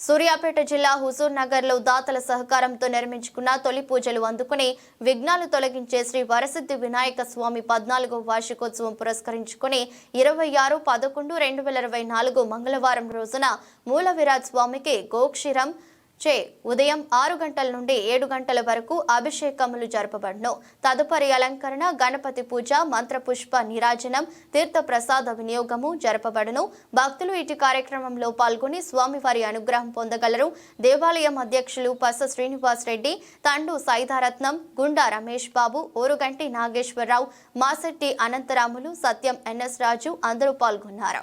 సూర్యాపేట జిల్లా హుజూర్ నగర్లో దాతల సహకారంతో నిర్మించుకున్న తొలి పూజలు అందుకుని విఘ్నాలు తొలగించే శ్రీ వరసిద్ధి వినాయక స్వామి పద్నాలుగో వార్షికోత్సవం పురస్కరించుకుని ఇరవై ఆరు పదకొండు రెండు వేల ఇరవై నాలుగు మంగళవారం రోజున మూలవిరాజ్ స్వామికి గోక్షిరం చే ఉదయం ఆరు గంటల నుండి ఏడు గంటల వరకు అభిషేకములు జరపబడును. తదుపరి అలంకరణ గణపతి పూజ మంత్రపుష్ప నీరాజనం తీర్థ ప్రసాద వినియోగము జరపబడును. భక్తులు ఇటు కార్యక్రమంలో పాల్గొని స్వామివారి అనుగ్రహం పొందగలరు. దేవాలయం అధ్యక్షులు పస శ్రీనివాస్ రెడ్డి తండు సైదారత్నం గుండా రమేష్ బాబు ఓరుగంటి నాగేశ్వరరావు మాసెట్టి అనంతరాములు సత్యం ఎన్ఎస్ రాజు అందరూ పాల్గొన్నారు.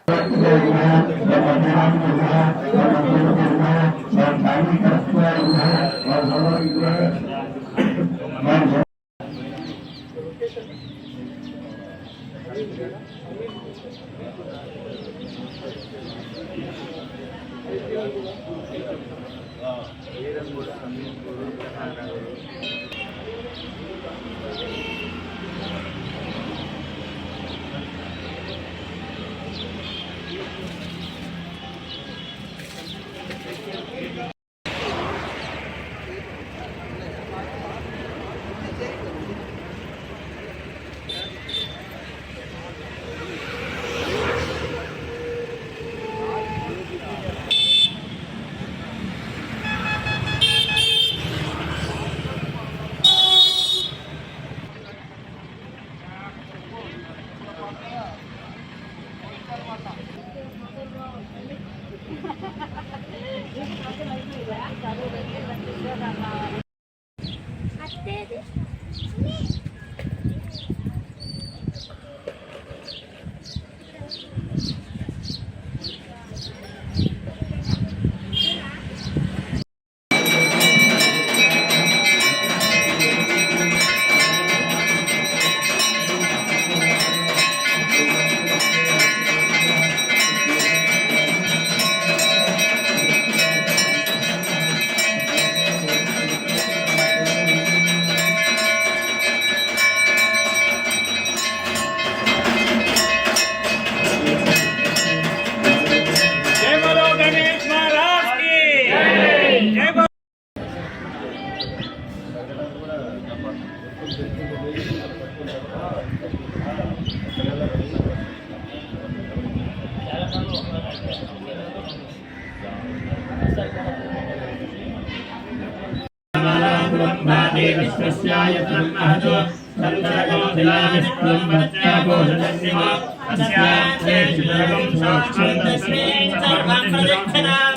కూడా 家庭です。विश्वस्याय तन्महतो सन्तरको दिलाविष्णुं वत्याकोशजन्यमा तस्यात्रे शिवगं साक्षात्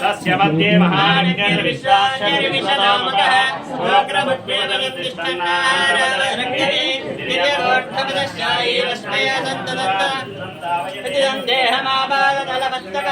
तस्य मध्ये महाविद्याविश्वासर्विशदामकः देहमाबादलवत्तक ఆ,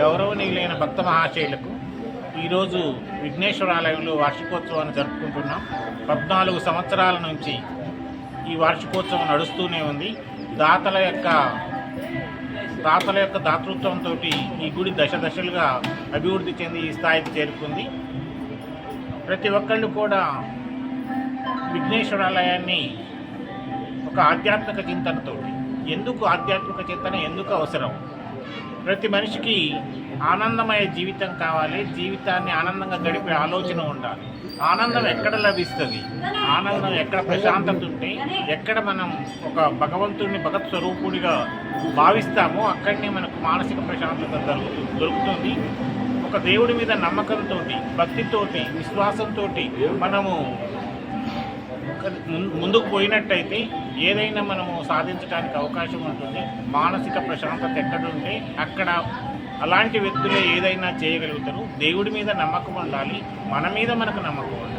గౌరవనీయులైన భక్త మహాశయులకు ఈరోజు విఘ్నేశ్వర ఆలయంలో వార్షికోత్సవాన్ని జరుపుకుంటున్నాం. పద్నాలుగు సంవత్సరాల నుంచి ఈ వార్షికోత్సవం నడుస్తూనే ఉంది. దాతల యొక్క దాతల యొక్క దాతృత్వంతో ఈ గుడి దశ దశలుగా అభివృద్ధి చెంది ఈ స్థాయికి చేరుకుంది. ప్రతి ఒక్కళ్ళు కూడా విఘ్నేశ్వరాలయాన్ని ఒక ఆధ్యాత్మిక చింతనతోటి ఎందుకు ఆధ్యాత్మిక చింతన ఎందుకు అవసరం? ప్రతి మనిషికి ఆనందమయ జీవితం కావాలి. జీవితాన్ని ఆనందంగా గడిపే ఆలోచన ఉండాలి. ఆనందం ఎక్కడ లభిస్తుంది? ఆనందం ఎక్కడ ప్రశాంతత ఉంటే ఎక్కడ మనం ఒక భగవంతుడిని భగత్ స్వరూపుడిగా భావిస్తామో అక్కడనే మనకు మానసిక ప్రశాంతత దొరుకుతుంది దొరుకుతుంది. ఒక దేవుడి మీద నమ్మకంతో భక్తితోటి విశ్వాసంతో మనము ముందుకు పోయినట్టయితే ఏదైనా మనము సాధించడానికి అవకాశం ఉంటుంది. మానసిక ప్రశాంతత ఎక్కడ ఉంటే అక్కడ అలాంటి వ్యక్తులే ఏదైనా చేయగలుగుతారు. దేవుడి మీద నమ్మకం ఉండాలి. మన మీద మనకు నమ్మకం ఉండాలి.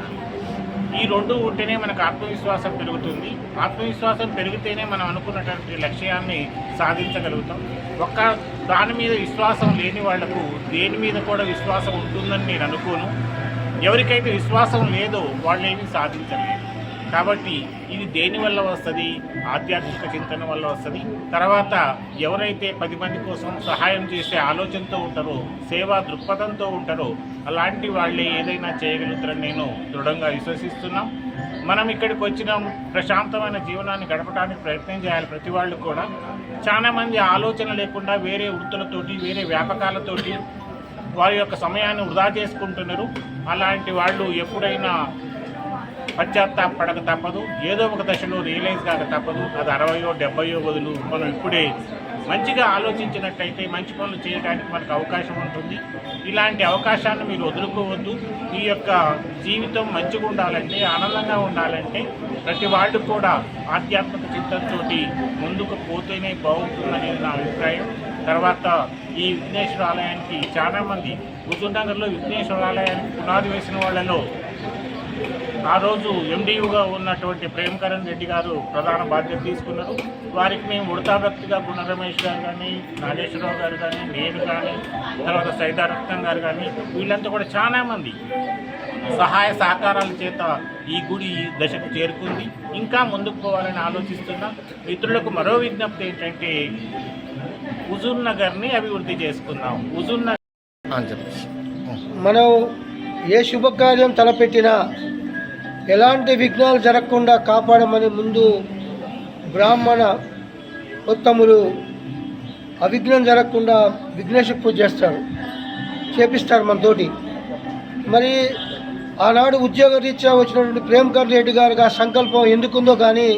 ఈ రెండు ఉంటేనే మనకు ఆత్మవిశ్వాసం పెరుగుతుంది. ఆత్మవిశ్వాసం పెరిగితేనే మనం అనుకున్నటువంటి లక్ష్యాన్ని సాధించగలుగుతాం. ఒక్క దాని మీద విశ్వాసం లేని వాళ్ళకు దేని మీద కూడా విశ్వాసం ఉంటుందని నేను అనుకోను. ఎవరికైతే విశ్వాసం లేదో వాళ్ళు ఏమీ సాధించలేరు. కాబట్టి ఇది దేని వల్ల వస్తుంది? ఆధ్యాత్మిక చింతన వల్ల వస్తుంది. తర్వాత ఎవరైతే పది మంది కోసం సహాయం చేసే ఆలోచనతో ఉంటారో సేవా దృక్పథంతో ఉంటారో అలాంటి వాళ్ళే ఏదైనా చేయగలుగుతారని నేను దృఢంగా విశ్వసిస్తున్నాం. మనం ఇక్కడికి వచ్చిన. ప్రశాంతమైన జీవనాన్ని గడపడానికి ప్రయత్నం చేయాలి ప్రతి వాళ్ళు కూడా. చాలామంది ఆలోచన లేకుండా వేరే వృత్తులతోటి వేరే వ్యాపకాలతోటి వారి యొక్క సమయాన్ని వృధా చేసుకుంటున్నారు. అలాంటి వాళ్ళు ఎప్పుడైనా పశ్చాత్తాపడక తప్పదు. ఏదో ఒక దశలో రియలైజ్ కాక తప్పదు. అది అరవయో డెబ్బయో బదులు మనం ఇప్పుడే మంచిగా ఆలోచించినట్టయితే మంచి పనులు చేయడానికి మనకు అవకాశం ఉంటుంది. ఇలాంటి అవకాశాన్ని మీరు వదులుకోవద్దు. ఈ యొక్క జీవితం మంచిగా ఉండాలంటే ఆనందంగా ఉండాలంటే ప్రతి వాళ్ళు కూడా ఆధ్యాత్మిక చిత్తంతో ముందుకు పోతేనే బాగుంటుందనేది నా అభిప్రాయం. తర్వాత ఈ విఘ్నేశ్వర ఆలయానికి చాలామంది హుజూర్నగర్లో విఘ్నేశ్వర ఆలయానికి పునాది వేసిన వాళ్ళలో ఆ రోజు ఎండియుగా ఉన్నటువంటి ప్రేమకరణ్ రెడ్డి గారు ప్రధాన బాధ్యత తీసుకున్నారు. వారికి మేము ఉడతా భక్తిగా గుణ రమేష్ గారు కానీ నాగేశ్వరరావు గారు కానీ నేను కానీ తర్వాత సైదారత్నం గారు కానీ వీళ్ళంతా కూడా చాలా మంది సహాయ సహకారాల చేత ఈ గుడి ఈ దశకు చేరుకుంది. ఇంకా ముందుకు పోవాలని ఆలోచిస్తున్నా మిత్రులకు మరో విజ్ఞప్తి ఏంటంటే హుజూర్ నగర్ని అభివృద్ధి చేసుకుందాం. హుజూర్ నగర్ మనం ఏ శుభకార్యం తలపెట్టినా ఎలాంటి విఘ్నాలు జరగకుండా కాపాడమని ముందు బ్రాహ్మణ ఉత్తములు అవిఘ్నం జరగకుండా విఘ్నేశ్వర పూజ చేస్తారు చేపిస్తారు మనతోటి. మరి ఆనాడు ఉద్యోగ రీత్యా వచ్చినటువంటి ప్రేమ్కర్ రెడ్డి గారికి సంకల్పం ఎందుకుందో కానీ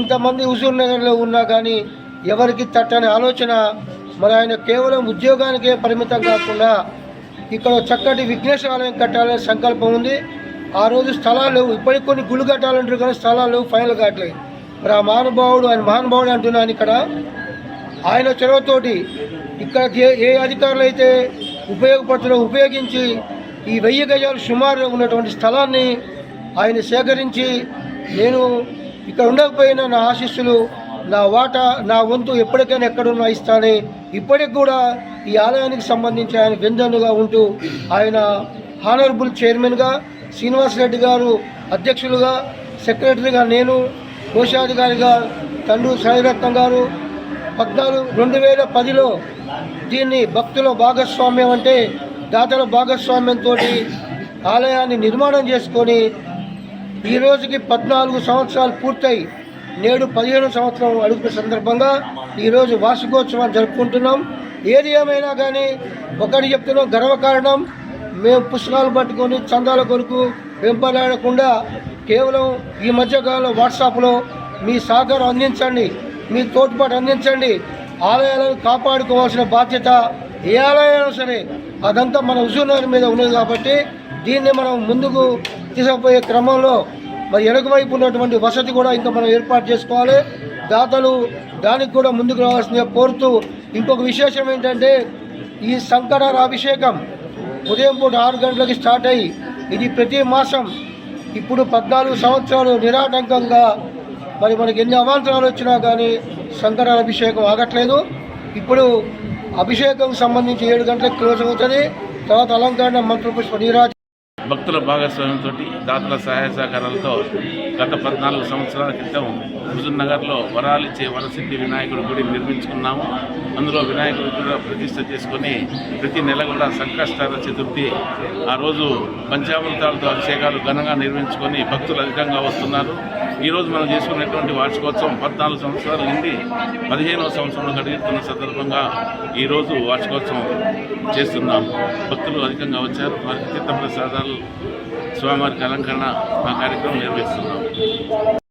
ఇంతమంది హుజూర్ నగర్లో ఉన్నా కానీ ఎవరికి తట్టని ఆలోచన మరి ఆయన కేవలం ఉద్యోగానికే పరిమితం కాకుండా ఇక్కడ చక్కటి విఘ్నేశ్వర ఆలయం కట్టాలనే సంకల్పం ఉంది. ఆ రోజు స్థలాలు ఇప్పటికి కొన్ని గుళ్ళు కట్టాలంటారు కానీ స్థలాలు ఫైనల్ కావట్లేదు మరి ఆ మహానుభావుడు ఆయన మహానుభావుడు అంటున్నాను ఇక్కడ. ఆయన చొరవతోటి ఇక్కడ ఏ ఏ అధికారులు అయితే ఉపయోగపడుతున్నా ఉపయోగించి ఈ వెయ్యి గజాలు సుమారు ఉన్నటువంటి స్థలాన్ని ఆయన సేకరించి నేను ఇక్కడ ఉండకపోయినా నా ఆశీస్సులు నా వాటా నా వంతు ఎప్పటికైనా ఎక్కడున్నా ఇస్తానని ఇప్పటికి కూడా ఈ ఆలయానికి సంబంధించి ఆయన వెందనుగా ఉంటూ ఆయన హానరబుల్ చైర్మన్గా శ్రీనివాస్ రెడ్డి గారు అధ్యక్షులుగా సెక్రటరీగా నేను కోశాధికారిగా తండ్రి సాయిరత్నం గారు. పద్నాలుగు రెండు వేల పదిలో దీన్ని భక్తుల భాగస్వామ్యం అంటే దాతల భాగస్వామ్యంతో ఆలయాన్ని నిర్మాణం చేసుకొని ఈ రోజుకి పద్నాలుగు సంవత్సరాలు పూర్తయి. నేడు పదిహేను సంవత్సరం అడుగుతున్న సందర్భంగా ఈరోజు వార్షికోత్సవాన్ని జరుపుకుంటున్నాం. ఏది ఏమైనా కానీ ఒకటి చెప్తున్నాం గర్వకారణం. మేము పుస్తకాలు పట్టుకొని చందాల కొరకు వెంపలాడకుండా కేవలం ఈ మధ్యకాలంలో వాట్సాప్లో మీ సహకారం అందించండి మీ తోడ్పాటు అందించండి. ఆలయాలను కాపాడుకోవాల్సిన బాధ్యత ఏ ఆలయాలు సరే అదంతా మన హుజూర్నగర్ మీద ఉన్నది కాబట్టి దీన్ని మనం ముందుకు తీసుకుపోయే క్రమంలో మరి వెనుక ఉన్నటువంటి వసతి కూడా ఇంకా మనం ఏర్పాటు చేసుకోవాలి. దాతలు దానికి కూడా ముందుకు రావాల్సిందిగా కోరుతూ ఇంకొక విశేషం ఏంటంటే ఈ సంకటాల అభిషేకం ఉదయం పూట ఆరు గంటలకి స్టార్ట్ అయ్యి ఇది ప్రతి మాసం ఇప్పుడు పద్నాలుగు సంవత్సరాలు నిరాటంకంగా మరి మనకి ఎన్ని అవాంతరాలు వచ్చినా కానీ శంకరాల అభిషేకం ఆగట్లేదు. ఇప్పుడు అభిషేకం సంబంధించి ఏడు గంటలకు క్లోజ్ అవుతుంది. తర్వాత అలంకరణ మంత్రపుష్ప నీరాజ భక్తుల భాగస్వామ్యంతో దాతల సహాయ సహకారాలతో గత పద్నాలుగు సంవత్సరాల క్రితం హుజూర్నగర్లో వరాలిచ్చే వరసిద్ధి వినాయకుడి గుడి నిర్మించుకున్నాము. అందులో వినాయకుడి కూడా ప్రతిష్ట చేసుకొని ప్రతి నెల కూడా సంకష్టార చతుర్థి ఆ రోజు పంచామృతాలతో అభిషేకాలు ఘనంగా నిర్మించుకొని భక్తులు అధికంగా వస్తున్నారు. ఈరోజు మనం చేసుకున్నటువంటి వార్షికోత్సవం పద్నాలుగు సంవత్సరాల నుండి పదిహేనవ సంవత్సరం గడుగుతున్న సందర్భంగా ఈరోజు వార్షికోత్సవం చేస్తున్నాం భక్తులు అధికంగా వచ్చారు. వారికి తీర్థ ప్రసాదాలు స్వామివారికి అలంకరణ ఆ కార్యక్రమం నిర్వహిస్తున్నాం.